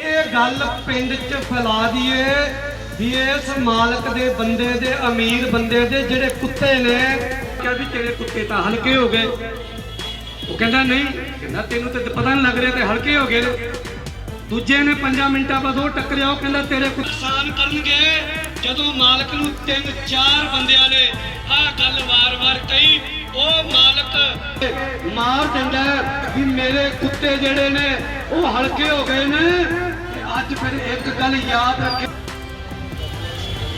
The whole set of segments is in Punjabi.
ਇਹ ਗੱਲ ਪਿੰਡ 'ਚ ਫੈਲਾ ਦਈਏ ਵੀ ਇਸ ਮਾਲਕ ਦੇ ਬੰਦੇ ਦੇ, ਅਮੀਰ ਬੰਦੇ ਦੇ ਜਿਹੜੇ ਕੁੱਤੇ ਨੇ, ਕਿਹਾ ਵੀ ਤੇਰੇ ਕੁੱਤੇ ਤਾਂ ਹਲਕੇ ਹੋ ਗਏ। ਉਹ ਕਹਿੰਦਾ ਨਹੀਂ, ਕਹਿੰਦਾ ਤੈਨੂੰ ਤੇ ਪਤਾ ਨਹੀਂ ਲੱਗ ਰਿਹਾ ਤੇ ਹਲਕੇ ਹੋ ਗਏ ਨੇ। ਦੂਜੇ ਨੇ 5 ਮਿੰਟਾਂ ਬਾਅਦ ਉਹ ਟੱਕਰਿਆ, ਉਹ ਕਹਿੰਦਾ ਤੇਰੇ ਨੁਕਸਾਨ ਕਰਨਗੇ। ਜਦੋਂ ਮਾਲਕ ਨੂੰ ਤਿੰਨ ਚਾਰ ਬੰਦਿਆਂ ਨੇ ਆਹ ਗੱਲ ਵਾਰ-ਵਾਰ ਕਹੀ, ਉਹ ਮਾਲਕ ਮਾਰ ਦਿੰਦਾ ਵੀ ਮੇਰੇ ਕੁੱਤੇ ਜਿਹੜੇ ਨੇ, ਉਹ ਹਲਕੇ ਹੋ ਗਏ ਨੇ। ਅੱਜ ਫਿਰ ਇੱਕ ਗੱਲ ਯਾਦ ਰੱਖੇ।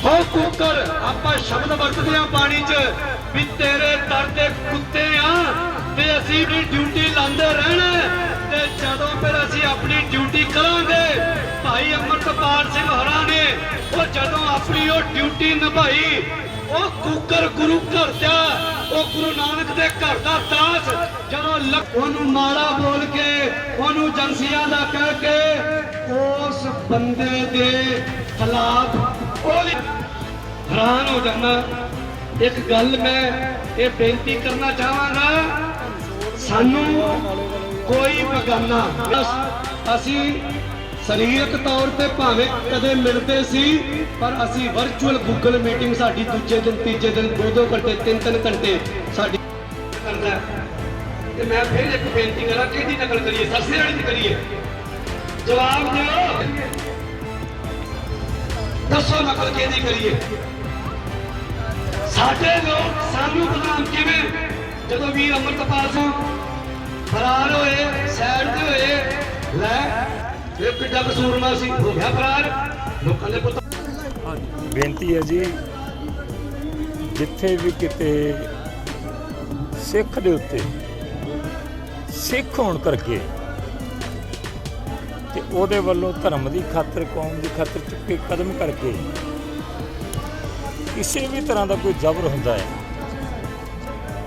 ਹੋ ਕੁੱਕਰ, ਆਪਾਂ ਸ਼ਬਦ ਵਰਤਦੇ ਆ ਪਾਣੀ 'ਚ ਵੀ ਤੇਰੇ ਦਰ ਦੇ ਕੁੱਤੇ ਆ ਤੇ ਅਸੀਂ ਵੀ ਡਿਊਟੀ ਲਾਉਂਦੇ ਰਹਿਣਾ ਤੇ ਜਦੋਂ ਫਿਰ ਅਸੀਂ ਆਪਣੀ ਡਿਊਟੀ ਕਰਾਂਗੇ, ਭਾਈ ਅਮਰਤਪਾਲ ਸਿੰਘ ਹੋਰਾਂ ਨੇ, ਉਹ ਜਦੋਂ ਆਪਣੀ ਉਹ ਡਿਊਟੀ ਨਿਭਾਈ, ਉਹ ਕੁੱਕਰ ਗੁਰੂ ਘਰ ਦਾ, ਉਹ ਗੁਰੂ ਨਾਨਕ ਦੇ ਘਰ ਦਾ ਦਾਸ, ਜਦੋਂ ਲੱਕ- ਉਹਨੂੰ ਮਾੜਾ ਬੋਲ ਕੇ, ਉਹਨੂੰ ਜੰਸੀਆਂ ਦਾ ਕਹਿ ਕੇ ਉਸ ਬੰਦੇ ਦੇ ਹਾਲਾਤ ਉਹਦੀ ਹੈਰਾਨ ਹੋ ਜਾਂਦਾ। ਇੱਕ ਗੱਲ ਮੈਂ ਇਹ ਬੇਨਤੀ ਕਰਨਾ ਚਾਹਾਂਗਾ, ਸਾਨੂੰ ਕੋਈ ਬਗਾਨਾ ਅਸੀਂ ਸਰੀਰਕ ਤੌਰ ਤੇ ਭਾਵੇਂ ਕਦੇ ਮਿਲਦੇ ਸੀ, ਪਰ ਅਸੀਂ ਵਰਚੁਅਲ ਗੂਗਲ ਮੀਟਿੰਗ ਸਾਡੀ ਦੂਜੇ ਦਿਨ, ਤੀਜੇ ਦਿਨ, ਦੋ ਦੋ ਘੰਟੇ, ਤਿੰਨ ਤਿੰਨ ਘੰਟੇ ਸਾਡੀ ਕਰਦਾ ਤੇ ਮੈਂ ਫਿਰ ਇੱਕ ਬੇਨਤੀ ਕਰਾਂ, ਕਿਹਦੀ ਨਕਲ ਕਰੀਏ? ਸਰਸੇ ਵਾਲੀ ਦੀ ਕਰੀਏ? ਜਵਾਬ ਦੇ ਦਿਓ ਦੱਸੋ ਨਕਲ ਕਿਹਦੀ ਕਰੀਏ। ਸਾਡੇ ਲੋਕ ਸਾਨੂੰ ਬਦਨਾਮ ਕਿਵੇਂ? ਜਦੋਂ ਵੀਰ ਅਮਰਤਪਾਲ ਸਿੰਘ ਫਰਾਰ ਹੋਏ, ਸਾਈਡ ਤੇ ਹੋਏ, ਲੈ, ਇਹ ਕਿੱਡਾ ਕਸੂਰਮਾ ਸੀ। ਹੋ ਗਿਆ ਫਰਾਰ। ਲੋਕਾਂ ਦੇ ਪਤਾ ਬੇਨਤੀ ਹੈ ਜੀ, ਜਿੱਥੇ ਵੀ ਕਿਤੇ ਸਿੱਖ ਦੇ ਉੱਤੇ ਸਿੱਖ ਹੋਣ ਕਰਕੇ ਉਹਦੇ ਵੱਲੋਂ ਧਰਮ ਦੀ ਖਾਤਰ, ਕੌਮ ਦੀ ਖਾਤਰ ਚੁੱਕੇ ਕਦਮ ਕਰਕੇ ਕਿਸੇ ਵੀ ਤਰ੍ਹਾਂ ਦਾ ਕੋਈ ਜ਼ਬਰ ਹੁੰਦਾ ਹੈ,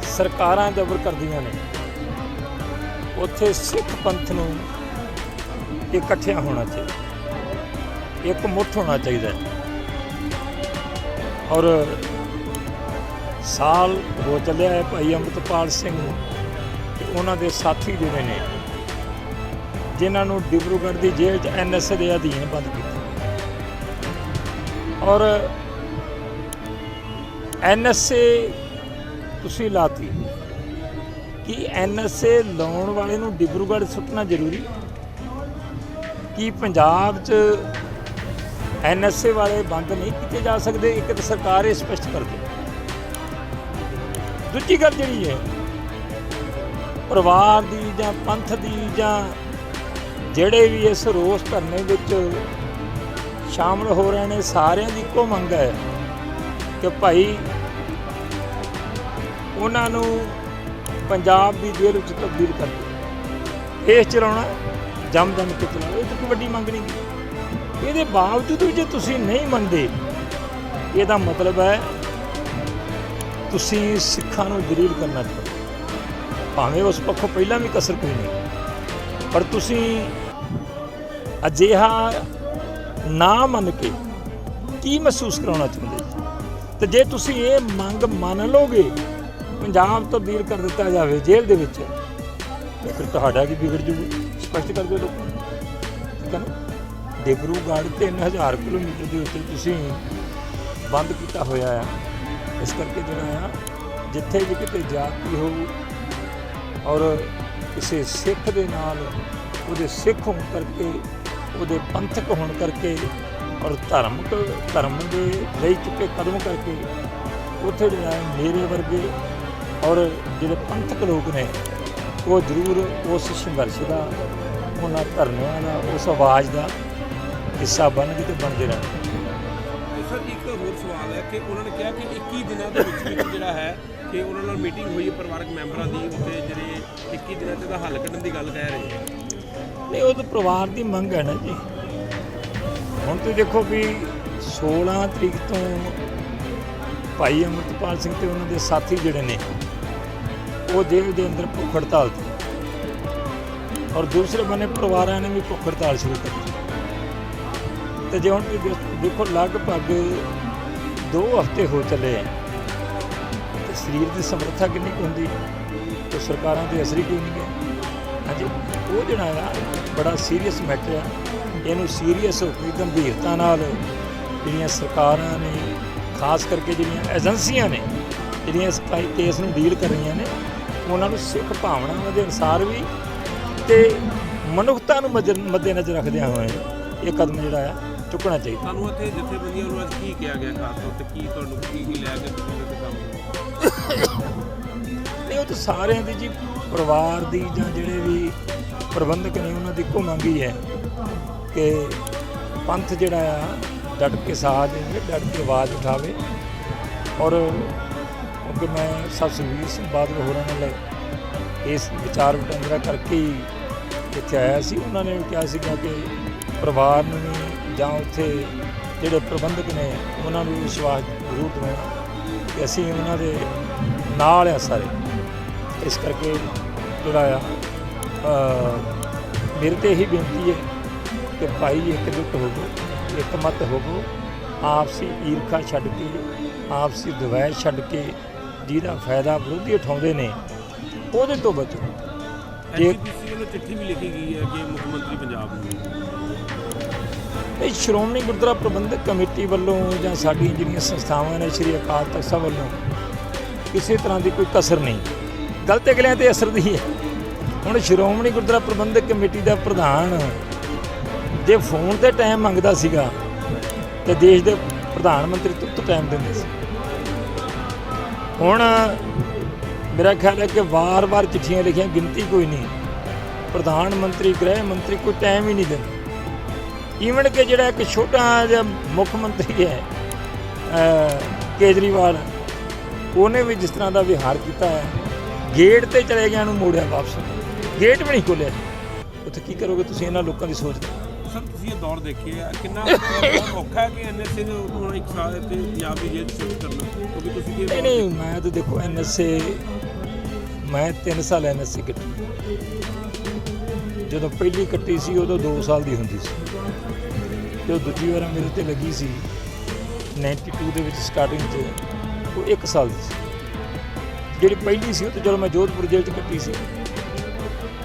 ਸਰਕਾਰਾਂ ਜ਼ਬਰ ਕਰਦੀਆਂ ਨੇ, ਉੱਥੇ ਸਿੱਖ ਪੰਥ ਨੂੰ ਇਕੱਠਿਆਂ ਹੋਣਾ ਚਾਹੀਦਾ, ਇੱਕ ਮੁੱਠ ਹੋਣਾ ਚਾਹੀਦਾ ਔਰ ਸਾਲ ਹੋ ਚੱਲਿਆ ਹੈ ਭਾਈ ਅੰਮ੍ਰਿਤਪਾਲ ਸਿੰਘ ਤੇ ਉਹਨਾਂ ਦੇ ਸਾਥੀ ਜਿਹੜੇ ਨੇ ਜਿਨ੍ਹਾਂ ਨੂੰ ਡਿਬਰੂਗੜ੍ਹ ਦੀ ਜੇਲ੍ਹ 'ਚ ਐਨਐਸਏ ਦੇ ਅਧੀਨ ਬੰਦ ਕੀਤਾ। ਔਰ ਐਨਐਸਏ ਤੁਸੀਂ ਲਾਤੀ ਕੀ ਐਨਐਸਏ ਲਾਉਣ ਵਾਲੇ ਨੂੰ ਡਿਬਰੂਗੜ੍ਹ ਸੁੱਟਣਾ ਜ਼ਰੂਰੀ? ਕਿ ਪੰਜਾਬ 'ਚ ਐਨਐਸਏ ਵਾਲੇ ਬੰਦ ਨਹੀਂ ਕੀਤੇ ਜਾ ਸਕਦੇ? ਇੱਕ ਤਾਂ ਸਰਕਾਰ ਇਹ ਸਪਸ਼ਟ ਕਰ ਦੇ ਦੂਜੀ ਗੱਲ ਜਿਹੜੀ ਹੈ, ਪਰਿਵਾਰ ਦੀ ਜਾਂ ਪੰਥ ਦੀ ਜਾਂ ਜਿਹੜੇ ਵੀ ਇਸ ਰੋਸ ਧਰਨੇ ਵਿੱਚ ਸ਼ਾਮਲ ਹੋ ਰਹੇ ਨੇ, ਸਾਰਿਆਂ ਦੀ ਇੱਕੋ ਮੰਗ ਹੈ ਕਿ ਭਾਈ ਉਹਨਾਂ ਨੂੰ ਪੰਜਾਬ ਦੀ ਜੇਲ੍ਹ ਵਿੱਚ ਤਬਦੀਲ ਕਰ ਦਿਓ। ਇਹ ਚਲਾਉਣਾ ਜਮ ਜੰਮ ਕੇ ਚਲਾਉਣਾ ਇਹ ਤਾਂ ਕੋਈ ਵੱਡੀ ਮੰਗ ਨਹੀਂ ਇਹਦੇ ਬਾਵਜੂਦ ਵੀ ਜੇ ਤੁਸੀਂ ਨਹੀਂ ਮੰਨਦੇ, ਇਹਦਾ ਮਤਲਬ ਹੈ ਤੁਸੀਂ ਸਿੱਖਾਂ ਨੂੰ ਦਲੀਲ ਕਰਨਾ ਚਾਹੁੰਦੇ। ਭਾਵੇਂ ਉਸ ਪੱਖੋਂ ਪਹਿਲਾਂ ਵੀ ਕਸਰ ਕੋਈ ਨਹੀਂ। ਪਰ ਤੁਸੀਂ ਅਜਿਹਾ ਨਾ ਮੰਨ ਕੇ ਕੀ ਮਹਿਸੂਸ ਕਰਾਉਣਾ ਚਾਹੁੰਦੇ ਜੀ? ਤੇ ਜੇ ਤੁਸੀਂ ਇਹ ਮੰਗ ਮੰਨ ਲਓਗੇ ਪੰਜਾਬ ਤੋਂ ਤਬਦੀਲ ਕਰ ਦਿੱਤਾ ਜਾਵੇ ਜੇਲ੍ਹ ਦੇ ਵਿੱਚ, ਤੇ ਫਿਰ ਤੁਹਾਡਾ ਕੀ ਵਿਗੜ ਜੂਗਾ ਸਪਸ਼ਟ ਕਰ ਦਿਓ ਲੋਕਾਂ ਠੀਕ ਹੈ ਨਾ? ਡਿਬਰੂਗੜ੍ਹ 3000 ਕਿਲੋਮੀਟਰ ਦੇ ਉੱਤੇ ਤੁਸੀਂ ਬੰਦ ਕੀਤਾ ਹੋਇਆ ਆ। ਇਸ ਕਰਕੇ ਜਿਹੜਾ ਆ, ਜਿੱਥੇ ਵੀ ਕਿਤੇ ਜਾਤੀ ਹੋਊ ਔਰ ਕਿਸੇ ਸਿੱਖ ਦੇ ਨਾਲ ਉਹਦੇ ਸਿੱਖ ਹੋਣ ਕਰਕੇ ਉਹਦੇ ਪੰਥਕ ਹੋਣ ਕਰਕੇ ਔਰ ਧਾਰਮਿਕ, ਧਰਮ ਦੇ ਲਈ ਚੁੱਕੇ ਕਦਮ ਕਰਕੇ ਉੱਥੇ ਜਿਹੜਾ ਮੇਰੇ ਵਰਗੇ ਔਰ ਜਿਹੜੇ ਪੰਥਕ ਲੋਕ ਨੇ, ਉਹ ਜ਼ਰੂਰ ਉਸ ਸੰਘਰਸ਼ ਦਾ, ਉਹਨਾਂ ਧਰਨਿਆਂ ਦਾ, ਉਸ ਆਵਾਜ਼ ਦਾ ਹਿੱਸਾ ਬਣ ਬਣਨਗੇ ਤੇ ਬਣਦੇ ਰਹਿਣਗੇ ਸਰ, ਇੱਕ ਹੋਰ ਸਵਾਲ ਹੈ ਕਿ ਉਹਨਾਂ ਨੇ ਕਿਹਾ ਕਿ 21 ਦਿਨਾਂ ਦੇ ਵਿੱਚ ਵਿੱਚ ਜਿਹੜਾ ਹੈ ਕਿ ਉਹਨਾਂ ਨਾਲ ਮੀਟਿੰਗ ਹੋਈ ਹੈ ਪਰਿਵਾਰਕ ਮੈਂਬਰਾਂ ਦੀ ਉੱਤੇ ਜਿਹੜੇ 21 ਦਿਨਾਂ 'ਚ ਇਹਦਾ ਹੱਲ ਕੱਢਣ ਦੀ ਗੱਲ ਕਹਿ ਰਹੇ ਹੈ ਨਹੀਂ, ਉਹ ਤਾਂ ਪਰਿਵਾਰ ਦੀ ਮੰਗ ਹੈ ਨਾ ਜੀ। ਹੁਣ ਤੁਸੀਂ ਦੇਖੋ ਵੀ 16 ਤਰੀਕ ਤੋਂ ਭਾਈ ਅਮਰਤਪਾਲ ਸਿੰਘ ਤੇ ਉਹਨਾਂ ਦੇ ਸਾਥੀ ਜਿਹੜੇ ਨੇ, ਉਹ ਜੇਲ੍ਹ ਦੇ ਅੰਦਰ ਭੁੱਖ ਹੜਤਾਲ ਤੇ। ਔਰ ਦੂਸਰੇ ਬੰਨੇ ਪਰਿਵਾਰਾਂ ਨੇ ਵੀ ਭੁੱਖ ਹੜਤਾਲ ਸ਼ੁਰੂ ਕੀਤੀ ਦਿੱਤੀ। ਤੇ ਜੇ ਹੁਣ ਤੁਸੀਂ ਦੇਖੋ ਲਗਭਗ 2 ਹਫ਼ਤੇ ਹੋ ਚੱਲੇ ਆ। ਤੇ ਸਰੀਰ ਦੀ ਸਮਰੱਥਾ ਕਿੰਨੀ ਕੁ ਹੁੰਦੀ? ਤੇ ਸਰਕਾਰਾਂ ਦੇ ਅਸਰੀ ਕਿਉਂ ਨਹੀਂ ਹੈ? ਹਾਂਜੀ, ਉਹ ਜਿਹੜਾ ਆ ਬੜਾ ਸੀਰੀਅਸ ਮੈਟਰ ਆ। ਇਹਨੂੰ ਸੀਰੀਅਸ ਹੋ ਕੇ ਗੰਭੀਰਤਾ ਨਾਲ ਜਿਹੜੀਆਂ ਸਰਕਾਰਾਂ ਨੇ, ਖਾਸ ਕਰਕੇ ਜਿਹੜੀਆਂ ਏਜੰਸੀਆਂ ਨੇ, ਜਿਹੜੀਆਂ ਇਸ ਕੇਸ ਨੂੰ ਡੀਲ ਕਰ ਰਹੀਆਂ ਨੇ, ਉਹਨਾਂ ਨੂੰ ਸਿੱਖ ਭਾਵਨਾਵਾਂ ਦੇ ਅਨੁਸਾਰ ਵੀ ਤੇ ਮਨੁੱਖਤਾ ਨੂੰ ਮੱਦੇ ਮੱਦੇਨਜ਼ਰ ਰੱਖਦਿਆਂ ਹੋਏ ਇਹ ਕਦਮ ਜਿਹੜਾ ਆ, ਚੁੱਕਣਾ ਚਾਹੀਦਾ। ਤੁਹਾਨੂੰ ਇੱਥੇ ਜਥੇਬੰਦੀਆਂ ਨੂੰ ਅੱਜ ਕੀ ਕਿਹਾ ਗਿਆ, ਖਾਸ ਤੌਰ ਤੇ ਕੀ ਤੁਹਾਨੂੰ ਕੀ ਕੀ ਲੈ ਕੇ ਤੁਸੀਂ ਕੰਮ ਨਹੀਂ ਉਹ ਤਾਂ ਸਾਰਿਆਂ ਦੀ ਜੀ, ਪਰਿਵਾਰ ਦੀ ਜਾਂ ਜਿਹੜੇ ਵੀ ਪ੍ਰਬੰਧਕ ਨੇ, ਉਹਨਾਂ ਦੀ ਇੱਕੋ ਮੰਗ ਹੀ ਹੈ ਕਿ ਪੰਥ ਜਿਹੜਾ ਆ, ਡਟ ਕੇ ਸਾਥ ਦੇਵੇ ਡਟ ਕੇ ਆਵਾਜ਼ ਉਠਾਵੇ। ਔਰ ਕਿਉਂਕਿ ਮੈਂ ਸਭ ਸੁਖਬੀਰ ਸਿੰਘ ਬਾਦਲ ਹੋਰਾਂ ਨਾਲ ਇਸ ਵਿਚਾਰ ਵਟਾਂਦਰਾ ਕਰਕੇ ਹੀ ਇੱਥੇ ਆਇਆ ਸੀ। ਉਹਨਾਂ ਨੇ ਵੀ ਕਿਹਾ ਸੀਗਾ ਕਿ ਪਰਿਵਾਰ ਨੂੰ ਵੀ ਜਾਂ ਉੱਥੇ ਜਿਹੜੇ ਪ੍ਰਬੰਧਕ ਨੇ, ਉਹਨਾਂ ਨੂੰ ਵਿਸ਼ਵਾਸ ਜ਼ਰੂਰ ਦਿਵਾਉਣਾ। ਕਿ ਅਸੀਂ ਉਹਨਾਂ ਦੇ ਨਾਲ ਆ ਸਾਰੇ। ਇਸ ਕਰਕੇ ਜਿਹੜਾ ਆ ਮੇਰੇ ਤੇ ਇਹੀ ਬੇਨਤੀ ਹੈ ਕਿ ਭਾਈ ਇਕਜੁੱਟ ਹੋਵੋ ਇੱਕ ਮਤ ਹੋਵੋ ਆਪਸੀ ਈਰਖਾ ਛੱਡ ਕੇ ਆਪਸੀ ਦਵੈਸ਼ ਛੱਡ ਕੇ ਜਿਹਦਾ ਫਾਇਦਾ ਵਿਰੋਧੀ ਉਠਾਉਂਦੇ ਨੇ ਉਹਦੇ ਤੋਂ ਬਚੋ। ਜੇ ਐਸਜੀਪੀਸੀ ਵੱਲੋਂ ਚਿੱਠੀ ਵੀ ਲਿਖੀ ਗਈ ਹੈ ਕਿ ਮੁੱਖ ਮੰਤਰੀ ਪੰਜਾਬ ਨੂੰ। ਇਹ ਸ਼੍ਰੋਮਣੀ ਗੁਰਦੁਆਰਾ ਪ੍ਰਬੰਧਕ ਕਮੇਟੀ ਵੱਲੋਂ ਜਾਂ ਸਾਡੀਆਂ ਜਿਹੜੀਆਂ ਸੰਸਥਾਵਾਂ ਨੇ ਸ਼੍ਰੀ ਅਕਾਲ ਤਖਤ ਸਾਹਿਬ ਵੱਲੋਂ ਕਿਸੇ ਤਰ੍ਹਾਂ ਦੀ ਕੋਈ ਕਸਰ ਨਹੀਂ। ਗਲਤ ਅਗਲਿਆਂ ਤੇ ਅਸਰ ਦੀ ਹੈ। ਹੁਣ ਸ਼੍ਰੋਮਣੀ ਗੁਰਦੁਆਰਾ ਪ੍ਰਬੰਧਕ ਕਮੇਟੀ ਦਾ ਪ੍ਰਧਾਨ ਜੇ ਫੋਨ ਤੇ ਟਾਈਮ ਮੰਗਦਾ ਸੀਗਾ, ਤੇ ਦੇਸ਼ ਦੇ ਪ੍ਰਧਾਨ ਮੰਤਰੀ ਤੁਰਤ ਟਾਈਮ ਦਿੰਦੇ ਸੀ। ਹੁਣ ਮੇਰਾ ਖਿਆਲ ਹੈ ਕਿ ਵਾਰ-ਵਾਰ ਚਿੱਠੀਆਂ ਲਿਖੀਆਂ, ਗਿਣਤੀ ਕੋਈ ਨਹੀਂ। ਪ੍ਰਧਾਨ ਮੰਤਰੀ, ਗ੍ਰਹਿ ਮੰਤਰੀ ਕੋਈ ਟਾਈਮ ਹੀ ਨਹੀਂ ਦਿੰਦਾ। ਈਵਨ ਕਿ ਜਿਹੜਾ ਇੱਕ ਛੋਟਾ ਜਿਹਾ ਮੁੱਖ ਮੰਤਰੀ ਹੈ ਕੇਜਰੀਵਾਲ, ਉਹਨੇ ਵੀ ਜਿਸ ਤਰ੍ਹਾਂ ਦਾ ਵਿਹਾਰ ਕੀਤਾ ਹੈ ਗੇਟ ਤੇ ਚਲੇ ਗਿਆ ਨੂੰ ਮੋੜਿਆ ਵਾਪਸ। ਗੇਟ ਵੀ ਨਹੀਂ ਖੋਲਿਆ ਉੱਥੇ ਕੀ ਕਰੋਗੇ ਤੁਸੀਂ ਇਹਨਾਂ ਲੋਕਾਂ ਦੀ ਸੋਚ? ਦਾ ਸਰ ਤੁਸੀਂ ਇਹ ਦੌਰ ਦੇਖਿਆ ਕਿੰਨਾ ਬਹੁਤ ਔਖਾ ਹੈ ਕਿ ਐਨਐਸਏ ਨੂੰ ਹੁਣ ਇੱਕ ਸਾਲ ਤੇ ਪੰਜਾਬ ਦੀ ਜੇਲ੍ਹ ਸ਼ਿਫਟ ਕਰਨਾ? ਕਿਉਂਕਿ ਤੁਸੀਂ ਕੀ ਨਹੀਂ ਨਹੀਂ ਮੈਂ ਤਾਂ ਦੇਖੋ ਐਨਐਸਏ ਮੈਂ 3 ਸਾਲ ਐਨਐਸਏ ਕੱਟੀ। ਜਦੋਂ ਪਹਿਲੀ ਕੱਟੀ ਸੀ ਉਦੋਂ 2 ਸਾਲ ਦੀ ਹੁੰਦੀ ਸੀ। ਜਦੋਂ ਦੂਜੀ ਵਾਰ ਮੇਰੇ ਤੇ ਲੱਗੀ ਸੀ 92 ਦੇ ਵਿੱਚ ਸਟਾਰਟਿੰਗ 'ਚ ਉਹ 1 ਸਾਲ ਦੀ ਸੀ। ਜਿਹੜੀ ਪਹਿਲੀ ਸੀ ਉਹ ਤਾਂ ਚਲੋ ਮੈਂ ਜੋਧਪੁਰ ਜੇਲ੍ਹ 'ਚ ਕੱਟੀ ਸੀ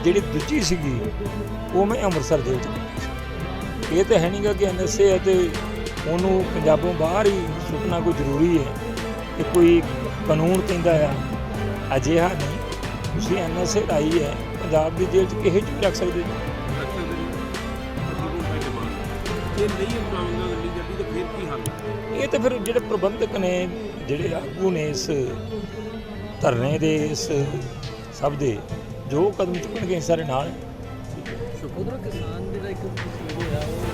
ਜਿਹੜੀ ਦੂਜੀ ਸੀਗੀ ਉਹ ਮੈਂ ਅੰਮ੍ਰਿਤਸਰ ਜੇਲ੍ਹ 'ਚ ਕੱਟੀ ਸੀ। ਇਹ ਤਾਂ ਹੈ ਨਹੀਂਗਾ ਕਿ ਐਨਐਸਏ ਹੈ ਤੇ ਉਹਨੂੰ ਪੰਜਾਬੋਂ ਬਾਹਰ ਹੀ ਸੁੱਟਣਾ ਕੋਈ ਜ਼ਰੂਰੀ ਹੈ ਕਿ ਕੋਈ ਕਾਨੂੰਨ ਕਹਿੰਦਾ ਆ ਅਜਿਹਾ ਨਹੀਂ। ਤੁਸੀਂ ਐਨਐਸਏ ਲਾਈ ਹੈ ਪੰਜਾਬ ਦੀ ਜੇਲ੍ਹ 'ਚ ਕਿਸੇ 'ਚ ਵੀ ਰੱਖ ਸਕਦੇ ਜੀ ਜੇ ਨਹੀਂ ਅਪਣਾਉਂਦਾ ਗੱਡੀ ਗੱਡੀ ਤਾਂ ਫਿਰ ਕੀ ਹੱਲ ਹੈ? ਇਹ ਤਾਂ ਫਿਰ ਜਿਹੜੇ ਪ੍ਰਬੰਧਕ ਨੇ ਜਿਹੜੇ ਆਗੂ ਨੇ ਇਸ ਧਰਨੇ ਦੇ ਇਸ ਸਭ ਦੇ ਜੋ ਕਦਮ ਚੁੱਕਣਗੇ ਸਾਰੇ ਨਾਲ। ਉਧਰੋਂ ਕਿਸਾਨ